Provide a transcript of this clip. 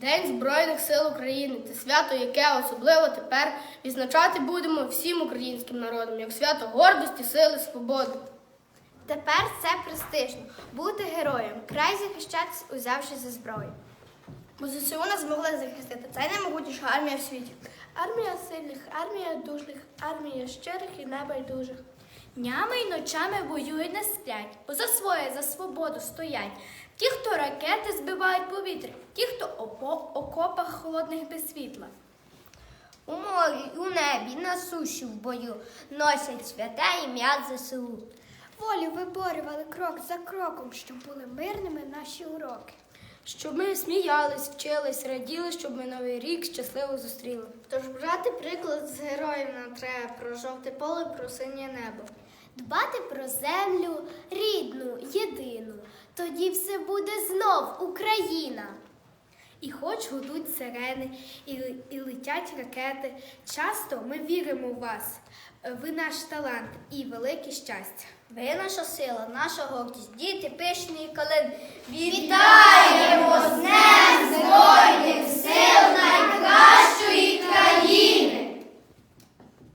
День Збройних сил України це свято, яке особливо тепер відзначати будемо всім українським народом, як свято гордості, сили, свободи. Тепер це престижно бути героєм, край захищатись, узявши за зброю. Бо ЗСУ нас змогли захистити. Це наймогутніша армія в світі. Армія сильних, армія дужних, армія щирих і небайдужих. Днями й ночами воюють не сплять, бо за своє, за свободу стоять. Ті, хто ракети збивають повітря, ті, хто опо- окопах холодних без світла. У морі, у небі, на суші в бою носять святе ім'я ЗСУ. Волю виборювали крок за кроком, щоб були мирними наші уроки. Щоб ми сміялись, вчились, раділи, щоб ми новий рік щасливо зустріли. Тож брати приклад з героїв нам треба про жовте поле, про синє небо. Дбати про землю рідну, єдину. Тоді все буде знов Україна. І хоч гудуть сирени, і, і летять ракети, часто ми віримо в вас. Ви наш талант і велике щастя. Ви наша сила, наша гордість, діти пишні калин. Вітаємо